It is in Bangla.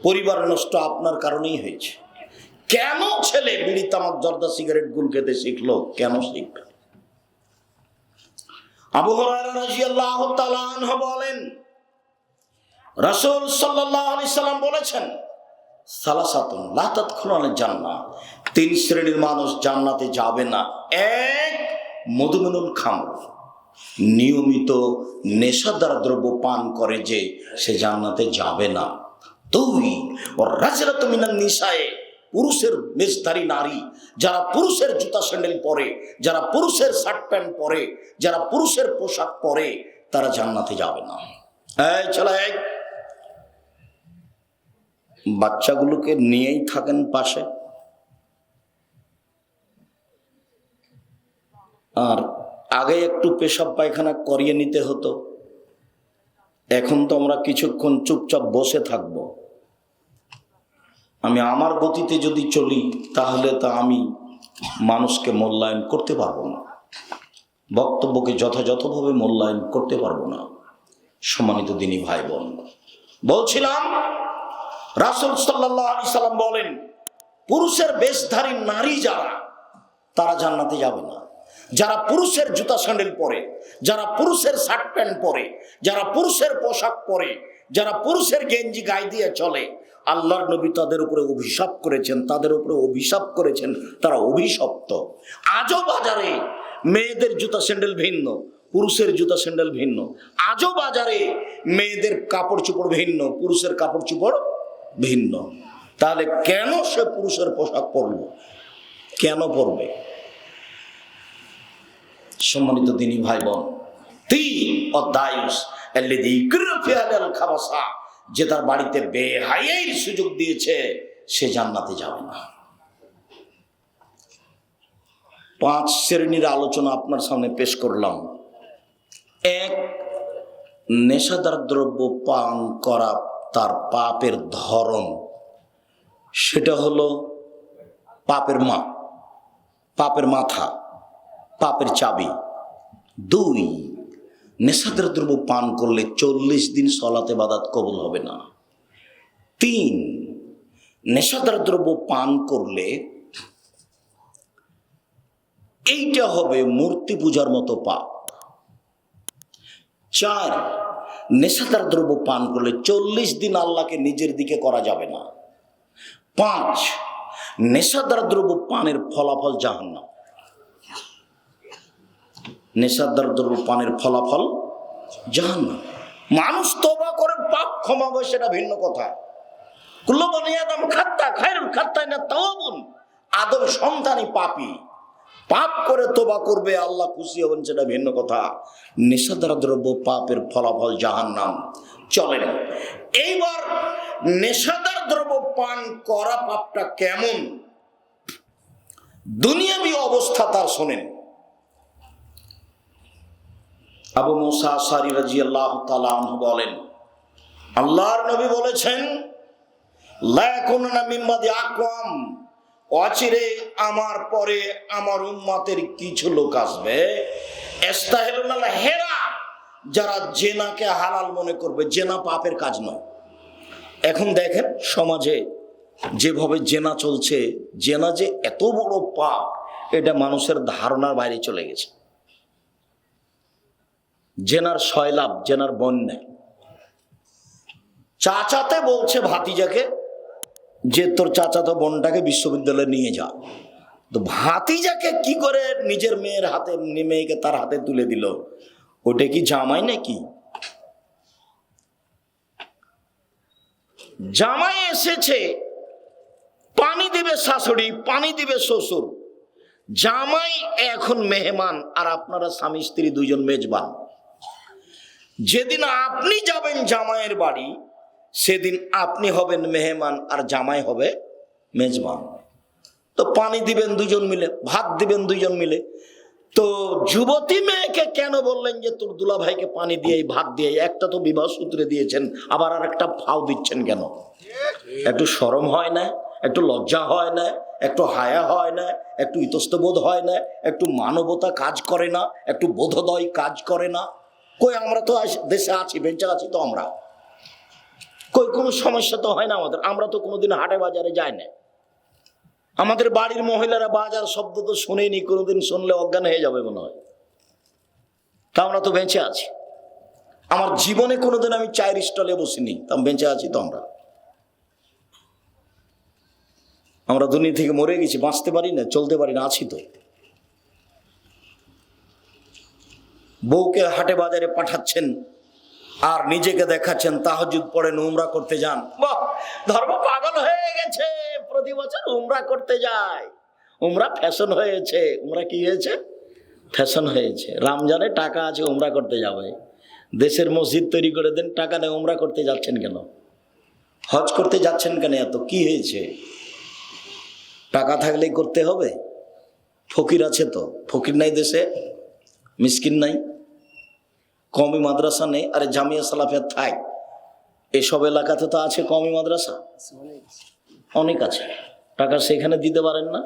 পরিবার নষ্ট আপনার কারণেই হয়েছে। কেন ছেলে বিড়ি তামাক, জর্দা, সিগারেট, গুল খেতে শিখলো? কেন শিখবে? আবু রাদিয়াল্লাহু বলেন, রাসূল সাল্লাম বলেছেন, সালাসাতুন লা তাদখুলুল জান্নাহ তিন শ্রেণির মানুষ জান্নাতে যাবে না। এক মধুমেনুল খামর। নিয়মিত নেশাদার দ্রব্য পান করে যে সে জান্নাতে যাবে না। দুই ও রাজরাত মিনান নিসায়ে, পুরুষের মেজদারি নারী, যারা পুরুষের জুতা স্যান্ডেল পরে, যারা পুরুষের শার্ট প্যান্ট পরে, যারা পুরুষের পোশাক পরে, তারা জান্নাতে যাবে না। এই, চলে বাচ্চাগুলোকে নিয়েই থাকেন পাশে। আর আগে একটু পেশাব পায়খানা করিয়ে নিতে হতো। এখন তো আমরা কিছুক্ষণ চুপচাপ বসে থাকব। আমি আমার গতিতে যদি চলি, তাহলে তা আমি মানুষকে মূল্যায়ন করতে পারব না। বক্তব্যকে যথাযথভাবে মূল্যায়ন করতে পারব না। সম্মানিত দিনী ভাই বোন বলছিলাম, রাসুল সাল্লাহ আলি সাল্লাম বলেন, পুরুষের বেশধারী নারী যারা, তারা জান্নাতে যাবে না। যারা পুরুষের জুতা স্যান্ডেল পরে, যারা পুরুষের শার্ট প্যান্ট পরে, যারা পুরুষের পোশাক পরে, যারা পুরুষের গেঞ্জি গায়ে দিয়ে চলে, আল্লাহর নবী তাদের উপরে অভিশাপ করেছেন, তাদের উপরে অভিশাপ করেছেন, তারা অভিশপ্ত। আজও বাজারে মেয়েদের জুতা স্যান্ডেল ভিন্ন, পুরুষের জুতা স্যান্ডেল ভিন্ন। আজও বাজারে মেয়েদের কাপড় চোপড় ভিন্ন, পুরুষের কাপড় চোপড় ভিন্ন। তাহলে কেন সে পুরুষের পোশাক পরল? কেন পরবে? সম্মানিত দিনী ভাই বোন তিন অধ্যায়ুস যে তার বাড়িতে বেহাইয়ের সুযোগ দিয়েছে, সে জান্নাতে যাবে না। পাঁচ শ্রেণির আলোচনা আপনার সামনে পেশ করলাম। এক, নেশাদার দ্রব্য পান করা তার পাপের ধরন। সেটা হলো পাপের মা, পাপের মাথা। পাপের চাবি। দুই, নেশাদার দ্রব্য পান করলে চল্লিশ দিন সলাতে বাদাত কবুল হবে না। তিন, নেশাদার দ্রব্য পান করলে এইটা হবে মূর্তি পূজার মতো পাপ। চার, নেশাদার দ্রব্য পান করলে চল্লিশ দিন আল্লাহকে নিজের দিকে করা যাবে না। পাঁচ, নেশাদার দ্রব্য পানের ফলাফল জাহান্নাম। নেশাদার দ্রব্য পানের ফলাফল জাহান্নাম। মানুষ তবা করে, পাপ ক্ষমাবে সেটা ভিন্ন কথা। কুল্লবনী আদম খাত্তা, খায়রুল খাত্তাই না তাওয়াবুন। আদম সন্তানই পাপী। পাপ করে তোবা করবে, আল্লাহ খুশি হবেন, সেটা ভিন্ন কথা। নেশাদার দ্রব্য পাপের ফলাফল জাহান্নাম। চলেন এইবার নেশাদার দ্রব্য পান করা পাপটা কেমন? দুনিয়াবি অবস্থা তার শোনেন। আবু মুসা সারি রাজি আল্লাহ বলেন, আল্লাহর নবী বলেছেন আকওয়াম অচিরে আমার পরে আমার উম্মাতের কিছু লোক আসবে হেরা যারা জেনাকে হালাল মনে করবে, জেনা পাপের কাজ নয়। এখন দেখেন সমাজে যেভাবে জেনা চলছে, জেনা যে এত বড় পাপ, এটা মানুষের ধারণার বাইরে চলে গেছে। জেনার শয়লাভ জেনার বন্যা। চাচাতে বলছে ভাতিজাকে যে তোর চাচাতো বোনটাকে বিশ্ববিদ্যালয়ে নিয়ে যা। তো ভাতিজাকে কি করে নিজের মেয়ের হাতে মেয়েকে তার হাতে তুলে দিল? ওটা কি জামাই নাকি? জামাই এসেছে, পানি দিবে শাশুড়ি, পানি দিবে শ্বশুর। জামাই এখন মেহমান, আর আপনারা স্বামী, স্ত্রী দুজন মেজবান। যেদিন আপনি যাবেন জামাইয়ের বাড়ি, সেদিন আপনি হবেন মেহমান আর জামাই হবে মেজবান। তো পানি দিবেন দুজন মিলে, ভাত দিবেন দুজন মিলে। তো যুবতী মেয়েকে কেন বললেন যে, তোর দুলা ভাইকে পানি দিয়ে ভাত দিয়ে একটা তো বিবাহ সূত্রে দিয়েছেন, আবার আর একটা ফাও দিচ্ছেন কেন? একটু সরম হয় না, একটু লজ্জা হয় না, একটু হায়া হয় না, একটু ইতস্তবোধ হয় না, একটু মানবতা কাজ করে না, একটু বোধোদয় কাজ করে না। কই আমরা তো দেশে আছি বেঞ্চে আছি তো আমরা? কই, কোনো সমস্যা তো হয় না আমাদের। আমরা তো কোনোদিন হাটে বাজারে যাই না আমাদের বাড়ির মহিলারা বাজার শব্দ তো শুনেনি কোনোদিন শুনলে অজ্ঞান হয়ে যাবে মনে হয়। তা আমরা তো বেঁচে আছি। আমার জীবনে কোনোদিন আমি চায়ের স্টলে বসিনি, তা বেঁচে আছি তো আমরা। আমরা দুনিয়া থেকে মরে গেছি, বাঁচতে পারি না, চলতে পারি না, আছি তো। বউকে হাটে বাজারে পাঠাচ্ছেন আর নিজেকে দেখাচ্ছেন, তাহজুদ পড়েন, উমরা করতে যান। বাহ, ধর্ম পাগল হয়ে গেছে। প্রতি বছর উমরা করতে যায়। উমরা ফ্যাশন হয়েছে। উমরা কি হয়েছে? ফ্যাশন হয়েছে। রামজানে টাকা আছে, উমরা করতে যাবে। দেশের মসজিদ তৈরি করে দেন, টাকা নেই উমরা করতে যাচ্ছেন কেন? হজ করতে যাচ্ছেন কেন এত? কি হয়েছে? টাকা থাকলেই করতে হবে? ফকির আছে তো? ফকির নাই দেশে? মিসকিন নাই? কমি মাদ্রাসা নেই, আরে জামিয়া সালাফিয়া থাই। এসব এলাকাতে তো আছে কমি মাদ্রাসা? অনেক আছে। টাকা সেখানে দিতে পারেন না?